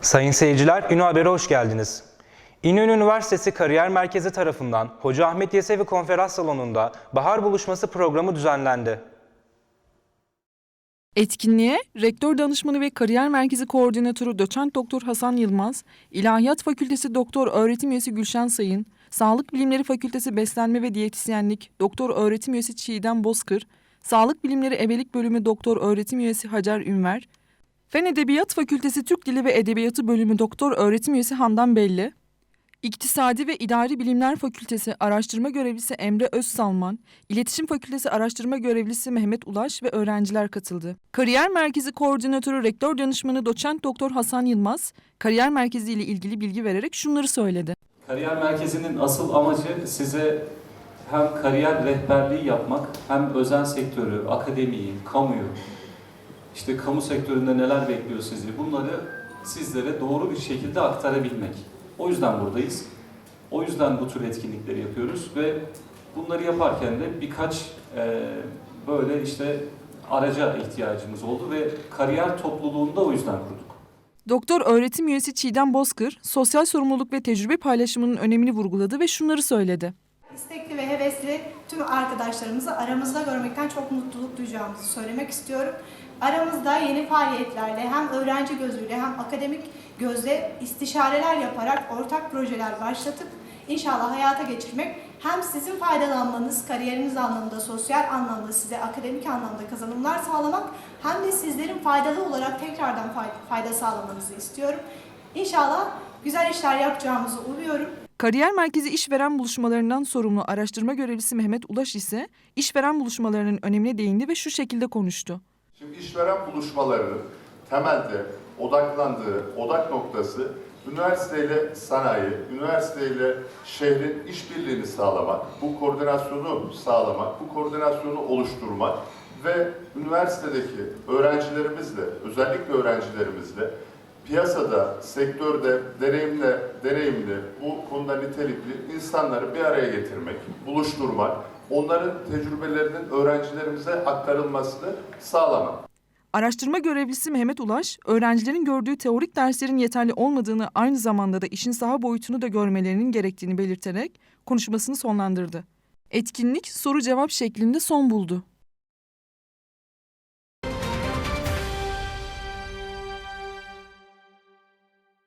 Sayın seyirciler, Ünlü Haber'e hoş geldiniz. İnönü Üniversitesi Kariyer Merkezi tarafından Hoca Ahmet Yesevi Konferans Salonu'nda Bahar Buluşması programı düzenlendi. Etkinliğe Rektör Danışmanı ve Kariyer Merkezi Koordinatörü Doçent Doktor Hasan Yılmaz, İlahiyat Fakültesi Doktor Öğretim Üyesi Gülşen Sayın, Sağlık Bilimleri Fakültesi Beslenme ve Diyetisyenlik Doktor Öğretim Üyesi Çiğdem Bozkır, Sağlık Bilimleri Ebelik Bölümü Doktor Öğretim Üyesi Hacer Ünver, Fen Edebiyat Fakültesi Türk Dili ve Edebiyatı Bölümü Doktor Öğretim Üyesi Handan Belli, İktisadi ve İdari Bilimler Fakültesi Araştırma Görevlisi Emre Özsalman, İletişim Fakültesi Araştırma Görevlisi Mehmet Ulaş ve öğrenciler katıldı. Kariyer Merkezi Koordinatörü Rektör Danışmanı Doçent Doktor Hasan Yılmaz, kariyer merkezi ile ilgili bilgi vererek şunları söyledi. Kariyer merkezinin asıl amacı size hem kariyer rehberliği yapmak hem özel sektörü, akademiyi, kamuyu, işte kamu sektöründe neler bekliyor sizi bunları sizlere doğru bir şekilde aktarabilmek. O yüzden buradayız. O yüzden bu tür etkinlikleri yapıyoruz ve bunları yaparken de birkaç e, böyle işte araca ihtiyacımız oldu ve kariyer topluluğunu da o yüzden kurduk. Doktor öğretim üyesi Çiğdem Bozkır, sosyal sorumluluk ve tecrübe paylaşımının önemini vurguladı ve şunları söyledi. İstekli ve hevesli tüm arkadaşlarımızı aramızda görmekten çok mutluluk duyacağımızı söylemek istiyorum. Aramızda yeni faaliyetlerle hem öğrenci gözüyle hem akademik gözle istişareler yaparak ortak projeler başlatıp inşallah hayata geçirmek hem sizin faydalanmanız, kariyeriniz anlamında, sosyal anlamda size akademik anlamda kazanımlar sağlamak hem de sizlerin faydalı olarak tekrardan fayda, sağlamanızı istiyorum. İnşallah güzel işler yapacağımızı umuyorum. Kariyer Merkezi işveren buluşmalarından sorumlu araştırma görevlisi Mehmet Ulaş ise işveren buluşmalarının önemine değindi ve şu şekilde konuştu. Şimdi işveren buluşmalarının temelde odaklandığı odak noktası üniversiteyle sanayi, üniversiteyle şehrin işbirliğini sağlamak, bu koordinasyonu sağlamak, bu koordinasyonu oluşturmak ve üniversitedeki öğrencilerimizle, özellikle öğrencilerimizle piyasada, sektörde deneyimli, deneyimli, bu konuda nitelikli insanları bir araya getirmek, buluşturmak, onların tecrübelerinin öğrencilerimize aktarılmasını sağlamak. Araştırma görevlisi Mehmet Ulaş, öğrencilerin gördüğü teorik derslerin yeterli olmadığını aynı zamanda da işin saha boyutunu da görmelerinin gerektiğini belirterek konuşmasını sonlandırdı. Etkinlik soru cevap şeklinde son buldu.